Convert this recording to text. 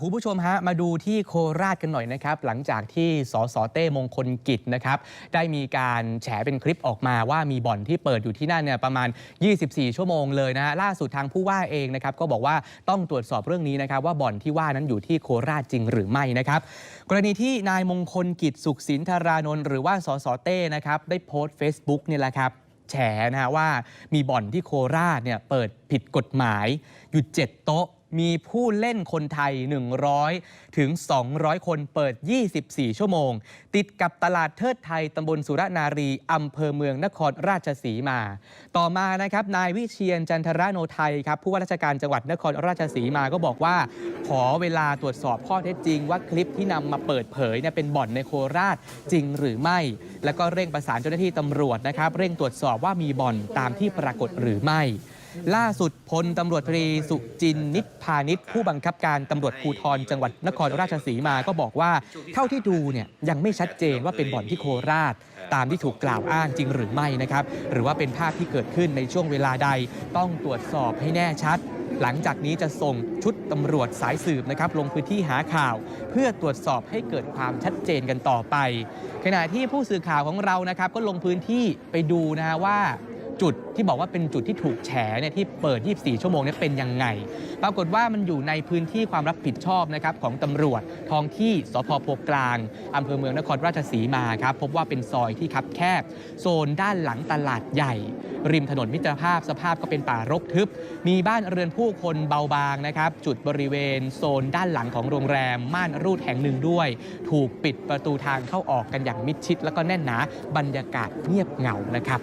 คุณผู้ชมฮะมาดูที่โคราชกันหน่อยนะครับ หลังจากที่สสเต้มงคลกิจนะครับ ได้มีการแฉเป็นคลิปออกมาว่ามีบ่อนที่เปิดอยู่ที่นั่นเนี่ยประมาณ 24 ชั่วโมงเลยนะฮะล่าสุดทางผู้ว่าเองนะครับ ก็บอกว่าต้องตรวจสอบเรื่องนี้นะครับ ว่าบ่อนที่ว่านั้นอยู่ที่โคราชจริงหรือไม่นะครับ กรณีที่นายมงคลกิจสุขสินธารานนท์หรือว่าสสเต้นะครับได้โพสต์ Facebook เนี่ยแหละครับแฉนะฮะว่ามีบ่อนที่โคราชเนี่ยเปิดผิดกฎหมายอยู่ 7 โต๊ะ มีผู้เล่นคนไทย 100 ถึง 200 คนเปิด 24 ชั่วโมง ติดกับตลาดเทิดไทยตำบลสุรนารีอำเภอเมืองนครราชสีมา ต่อมานะครับนายวิเชียนจันทราโนไทยครับผู้ว่าราชการจังหวัดนครราชสีมาก็บอกว่า ขอเวลาตรวจสอบข้อเท็จจริง ว่าคลิปที่นำมาเปิดเผยเนี่ยเป็นบ่อนในโคราชจริงหรือไม่ แล้วก็เร่งประสานเจ้าหน้าที่ตำรวจนะครับเร่งตรวจสอบว่ามีบ่อนตามที่ปรากฏหรือไม่ ล่าสุดพลตำรวจตรีสุจินนิพพานิชผู้บังคับการตำรวจภูธรจังหวัดนครราชสีมาก็บอกว่า เท่าที่ดูเนี่ยยังไม่ชัดเจนว่าเป็นบ่อนที่โคราช ตามที่ถูกกล่าวอ้างจริงหรือไม่นะครับหรือว่าเป็นภาพที่เกิดขึ้นในช่วงเวลาใด ต้องตรวจสอบให้แน่ชัดหลังจากนี้จะส่งชุดตำรวจสายสืบนะครับลงพื้นที่หาข่าว เพื่อตรวจสอบให้เกิดความชัดเจนกันต่อไป ขณะที่ผู้สื่อข่าวของเรานะครับก็ลงพื้นที่ไปดูนะฮะว่า จุดที่บอกว่าเป็นจุดที่ถูกแฉเนี่ยที่เปิด 24 ชั่วโมงเนี่ยเป็นยังไง ปรากฏว่ามันอยู่ในพื้นที่ความรับผิดชอบนะครับของตำรวจท้องที่สพโพกลางอำเภอเมืองนครราชสีมาครับพบว่าเป็นซอยที่คับแคบ โซนด้านหลังตลาดใหญ่ ริมถนนมิตรภาพสภาพก็เป็นป่ารกทึบ มีบ้านเรือนผู้คนเบาบางนะครับจุดบริเวณโซนด้านหลังของโรงแรม ม่านรูดแห่งหนึ่งด้วย ถูกปิดประตูทางเข้าออกกันอย่างมิดชิด แล้วก็แน่นหนาบรรยากาศเงียบเหงานะครับ